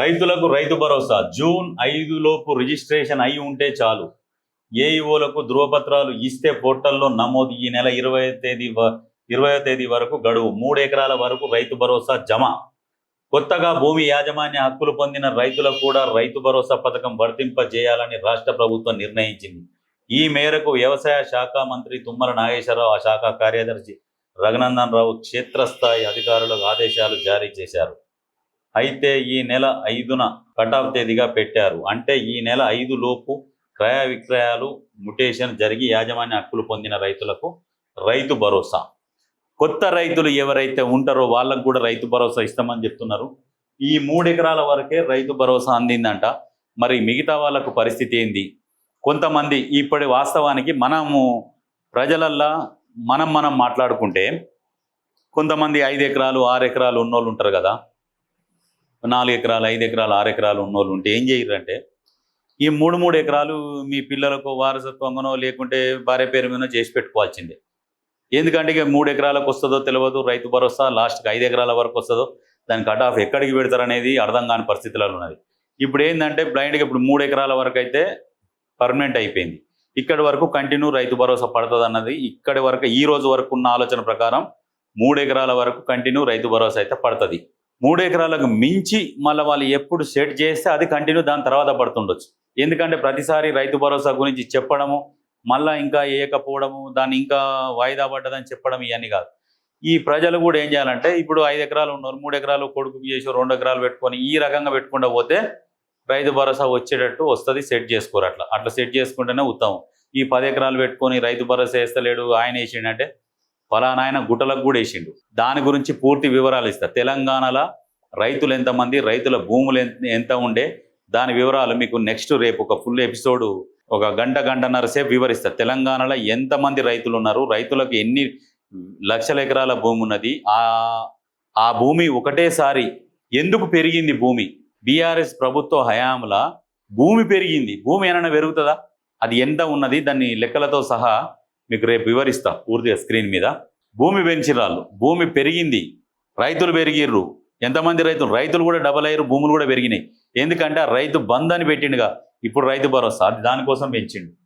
రైతులకు రైతు భరోసా. జూన్ ఐదు లోపు రిజిస్ట్రేషన్ అయి ఉంటే చాలు. ఏఈఓలకు ధృవపత్రాలు ఇస్తే పోర్టల్లో నమోదు ఈ నెల ఇరవై తేదీ ఇరవై తేదీ వరకు గడువు. మూడు ఎకరాల వరకు రైతు భరోసా జమ. కొత్తగా భూమి యాజమాన్య హక్కులు పొందిన రైతులకు కూడా రైతు భరోసా పథకం వర్తింపజేయాలని రాష్ట్ర ప్రభుత్వం నిర్ణయించింది. ఈ మేరకు వ్యవసాయ శాఖ మంత్రి తుమ్మల నాగేశ్వరరావు ఆ శాఖ కార్యదర్శి రఘునందన్ రావు క్షేత్రస్థాయి అధికారులకు ఆదేశాలు జారీ చేశారు. అయితే ఈ నెల ఐదున కటాఫ్ తేదీగా పెట్టారు. అంటే ఈ నెల ఐదు లోపు క్రయ విక్రయాలు ముటేషన్ జరిగి యాజమాన్య హక్కులు పొందిన రైతులకు రైతు భరోసా. కొత్త రైతులు ఎవరైతే ఉంటారో వాళ్ళకు కూడా రైతు భరోసా ఇస్తామని చెప్తున్నారు. ఈ మూడు ఎకరాల వరకే రైతు భరోసా అందిందంట. మరి మిగతా వాళ్ళకు పరిస్థితి ఏంది? కొంతమంది ఇప్పటి వాస్తవానికి మనము ప్రజలల్లా మనం మనం మాట్లాడుకుంటే కొంతమంది ఐదు ఎకరాలు ఆరు ఎకరాలు ఉన్నోళ్ళు ఉంటారు కదా. నాలుగు ఎకరాలు ఐదు ఎకరాలు ఆరు ఎకరాలు ఉన్నోళ్ళు ఉంటే ఏం చేయరంటే ఈ మూడు మూడు ఎకరాలు మీ పిల్లలకు వారసత్వంగానో లేకుంటే భార్య పేరు మీద చేసి పెట్టుకోవాల్సిందే. ఎందుకంటే ఇక మూడు ఎకరాలకు వస్తుందో తెలియదు రైతు భరోసా లాస్ట్కి ఐదు ఎకరాల వరకు వస్తుందో దాని కట్ ఆఫ్ ఎక్కడికి పెడతారనేది అర్థం కాని పరిస్థితులలో ఉన్నది. ఇప్పుడు ఏంటంటే బ్లైండ్గా ఇప్పుడు మూడు ఎకరాల వరకు అయితే పర్మనెంట్ అయిపోయింది. ఇక్కడి వరకు కంటిన్యూ రైతు భరోసా పడుతుంది అన్నది ఇక్కడి వరకు ఈ రోజు వరకు ఉన్న ఆలోచన ప్రకారం మూడు ఎకరాల వరకు కంటిన్యూ రైతు భరోసా అయితే పడుతుంది. మూడు ఎకరాలకు మించి మళ్ళీ వాళ్ళు ఎప్పుడు సెట్ చేస్తే అది కంటిన్యూ దాని తర్వాత పడుతుండొచ్చు. ఎందుకంటే ప్రతిసారి రైతు భరోసా గురించి చెప్పడము మళ్ళా ఇంకా వేయకపోవడము దాన్ని ఇంకా వాయిదా పడ్డదని చెప్పడం ఇవన్నీ కాదు. ఈ ప్రజలు కూడా ఏం చేయాలంటే ఇప్పుడు ఐదు ఎకరాలు ఉన్నారు మూడు ఎకరాలు కొడుకు చేసి రెండు ఎకరాలు పెట్టుకొని ఈ రకంగా పెట్టుకుంటూ పోతే రైతు భరోసా వచ్చేటట్టు వస్తుంది సెట్ చేసుకోరు అట్లా. అట్లా సెట్ చేసుకుంటేనే ఉత్తమం. ఈ పది ఎకరాలు పెట్టుకొని రైతు భరోసా వేస్తలేడు ఆయన వేసిండంటే ఫలానా ఆయన గుట్టలకు కూడా వేసిండు. దాని గురించి పూర్తి వివరాలు ఇస్తా. తెలంగాణలో రైతులు ఎంతమంది రైతుల భూములు ఎంత ఉండే దాని వివరాలు మీకు నెక్స్ట్ రేపు ఒక ఫుల్ ఎపిసోడ్ ఒక గంట గంటన్నర సేపు వివరిస్తా. తెలంగాణలో ఎంతమంది రైతులు ఉన్నారు రైతులకు ఎన్ని లక్షల ఎకరాల భూమి ఉన్నది ఆ ఆ భూమి ఒకటేసారి ఎందుకు పెరిగింది భూమి? బీఆర్ఎస్ ప్రభుత్వ హయాంల భూమి పెరిగింది. భూమి ఏమైనా పెరుగుతుందా? అది ఎంత ఉన్నది? దాన్ని లెక్కలతో సహా మీకు రేపు వివరిస్తా పూర్తిగా స్క్రీన్ మీద. భూమి పెంచిరాళ్ళు భూమి పెరిగింది రైతులు పెరిగిర్రు. ఎంతమంది రైతులు? రైతులు కూడా డబల్ అయ్యారు భూములు కూడా పెరిగినాయి. ఎందుకంటే ఆ రైతు బంద్ అని పెట్టిండుగా. ఇప్పుడు రైతు భరోసా అది దానికోసం పెంచిండు.